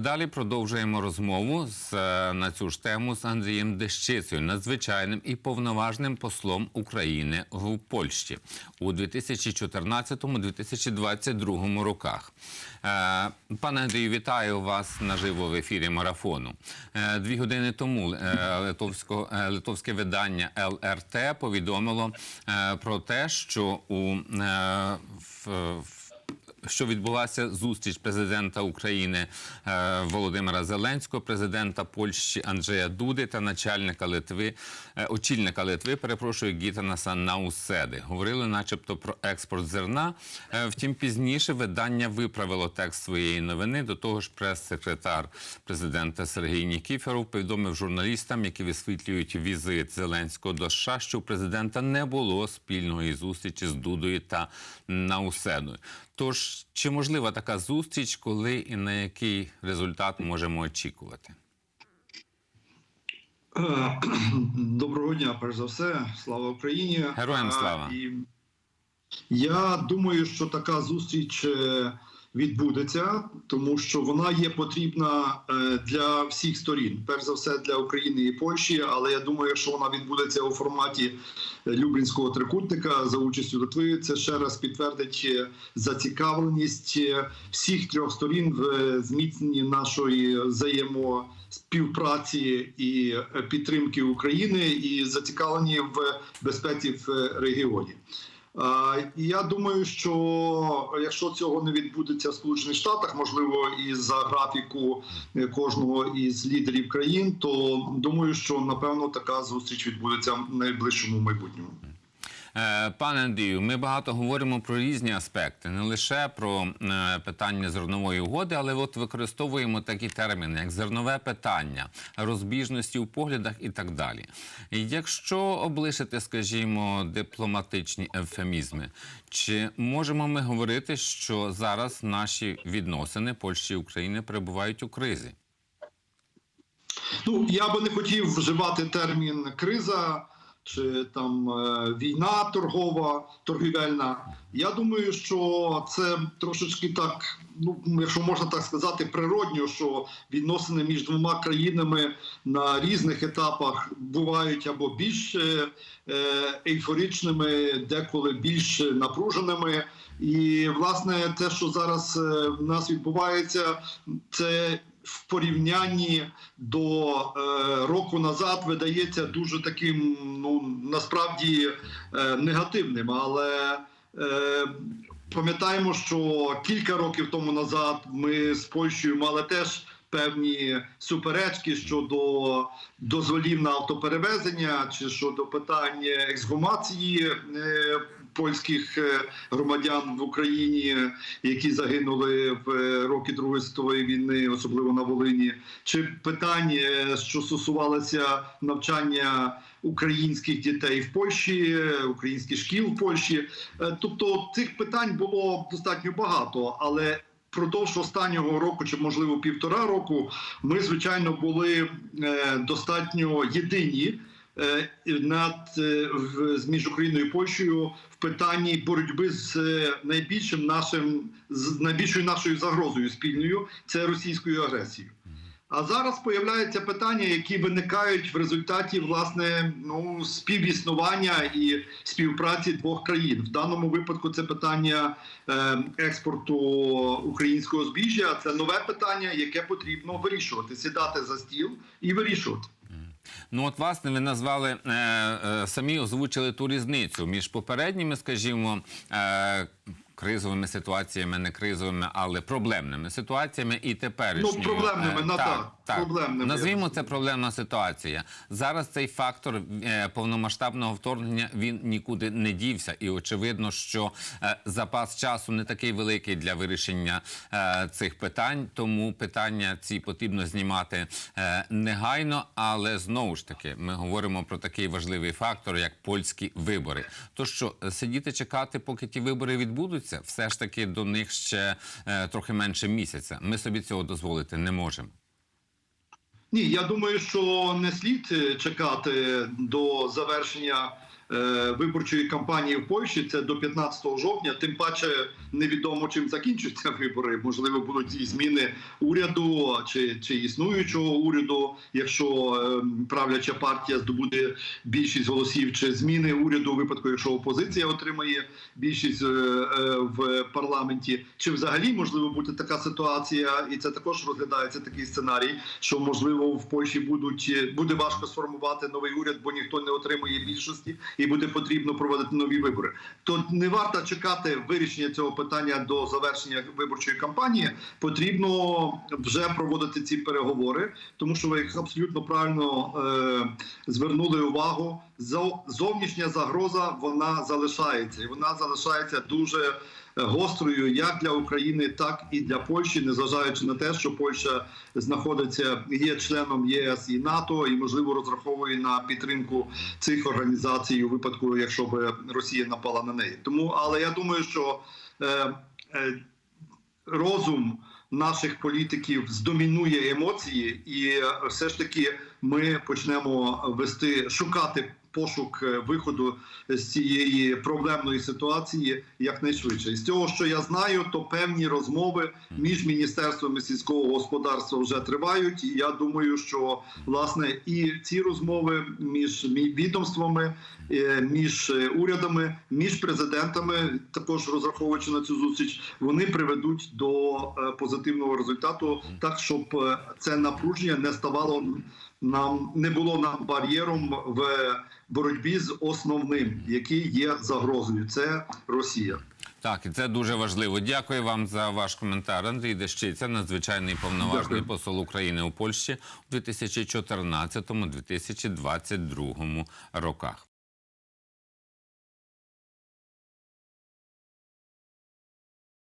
Далі продовжуємо розмову з е, на цю ж тему з Андрієм Дещицею, надзвичайним і повноважним послом України в Польщі у 2014-2022 роках. Е, Пане Андрію, вітаю вас наживо в ефірі марафону. Е, Дві години тому литовське видання ЛРТ повідомило про те, що у в що відбулася зустріч президента України е, Володимира Зеленського, президента Польщі Анджея Дуди та начальника Литви, е, очільника Литви, перепрошую, Гітанаса Науседи. Говорили, начебто, про експорт зерна. Е, Втім, пізніше видання виправило текст своєї новини. До того ж, прес-секретар президента Сергій Нікіферов повідомив журналістам, які висвітлюють візит Зеленського до США, що у президента не було спільної зустрічі з Дудою та Науседою. Тож, чи можлива така зустріч, коли і на який результат можемо очікувати? Е, Доброго дня, перш за все, слава Україні. Героям Е, слава. Я думаю, що така зустріч е, відбудеться, тому що вона є потрібна е, для всіх сторін. Перш за все для України і Польщі. Але я думаю, що вона відбудеться у форматі Люблінського трикутника за участю Литви. Це ще раз підтвердить е, зацікавленість е, всіх трьох сторін в е, зміцненні нашої взаємоспівпраці і е, підтримки України і зацікавлені в безпеці в е, регіоні. І Я думаю, що якщо цього не відбудеться в Сполучених Штатах, можливо, і за графіку е, кожного із лідерів країн, то думаю, що напевно така зустріч відбудеться в найближчому майбутньому. Е, Пане Андрію, ми багато говоримо про різні аспекти, не лише про е, питання зернової угоди, але от використовуємо такі терміни, як зернове питання, розбіжності у поглядах і так далі. Якщо облишити, скажімо, дипломатичні ефемізми, чи можемо ми говорити, що зараз наші відносини Польщі і України перебувають у кризі? Ну я би не хотів вживати термін криза чи там е, війна торгова, торгівельна. Я думаю, що це трошечки так, ну якщо можна так сказати, природньо, що відносини між двома країнами на різних етапах бувають або більш е, ейфоричними, деколи більш напруженими. І власне те, що зараз е, в нас відбувається, це в порівнянні до е, року назад видається дуже таким, ну насправді е, негативним. Але е, пам'ятаємо, що кілька років тому назад ми з Польщею мали теж. Певні суперечки щодо дозволів на автоперевезення чи щодо питання ексгумації е, польських е, громадян в Україні, які загинули в е, роки Другої світової війни, особливо на Волині, чи питання, що стосувалося навчання українських дітей в Польщі, е, українських шкіл в Польщі. Е, Тобто цих питань було достатньо багато, але Продовж останнього року, чи можливо півтора року, ми звичайно були е, достатньо єдині е, над е, з між Україною і Польщею в питанні боротьби з е, найбільшим нашим з найбільшою нашою загрозою спільною це російською агресією. А зараз появляються питання, які виникають в результаті власне ну співіснування і співпраці двох країн. В даному випадку це питання е, експорту українського збіжжя. Це нове питання, яке потрібно вирішувати, сідати за стіл і вирішувати. Ну, от, власне, ви назвали е, е, самі озвучили ту різницю між попередніми, скажімо, е, кризовими ситуаціями, не кризовими, але проблемними ситуаціями і теперішньою. Ну, проблемними, Е, на так, проблемними, Назвімо це проблемна ситуація. Зараз цей фактор е, повномасштабного вторгнення він нікуди не дівся, і очевидно, що е, запас часу не такий великий для вирішення цих питань. Тому питання ці потрібно знімати негайно, але знову ж таки ми говоримо про такий важливий фактор, як польські вибори. То що сидіти чекати, поки ті вибори відбудуться, все ж таки до них ще е, трохи менше місяця. Ми собі цього дозволити не можемо. Ні, я думаю, що не слід е, чекати до завершення виборчої кампанії в Польщі це до 15 жовтня. Тим паче невідомо чим закінчаться вибори. Можливо, будуть і зміни уряду чи, чи існуючого уряду, якщо е, правляча партія здобуде більшість голосів, чи зміни уряду у випадку, якщо опозиція отримає більшість е, е, в парламенті, чи взагалі можливо бути така ситуація, і це також розглядається такий сценарій, що можливо в Польщі будуть буде важко сформувати новий уряд, бо ніхто не отримує більшості, і буде потрібно проводити нові вибори. То не варто чекати вирішення цього питання до завершення виборчої кампанії. Потрібно вже проводити ці переговори, тому що ви абсолютно правильно е, звернули увагу. Зо- Зовнішня загроза вона залишається, і вона залишається дуже е, гострою як для України, так і для Польщі, незважаючи на те, що Польща знаходиться є членом ЄС і НАТО, і можливо розраховує на підтримку цих організацій у випадку, якщо б Росія напала на неї. Тому, але я думаю, що е, е, розум наших політиків здомінує емоції, і е, все ж таки ми почнемо вести шукати пошук е, виходу з цієї проблемної ситуації якнайшвидше. І з цього, що я знаю, то певні розмови між міністерством сільського господарства вже тривають. І я думаю, що власне і ці розмови між мі- відомствами, е, між е, урядами, між президентами, також розраховуючи на цю зустріч, вони приведуть до е, позитивного результату, так щоб е, це напруження не ставало нам не було нам бар'єром в боротьбі з основним, який є загрозою. Це Росія. Так, і це дуже важливо. Дякую вам за ваш коментар. Андрій Дещиця, надзвичайний повноважний Дякую. посол України у Польщі у 2014-2022 роках.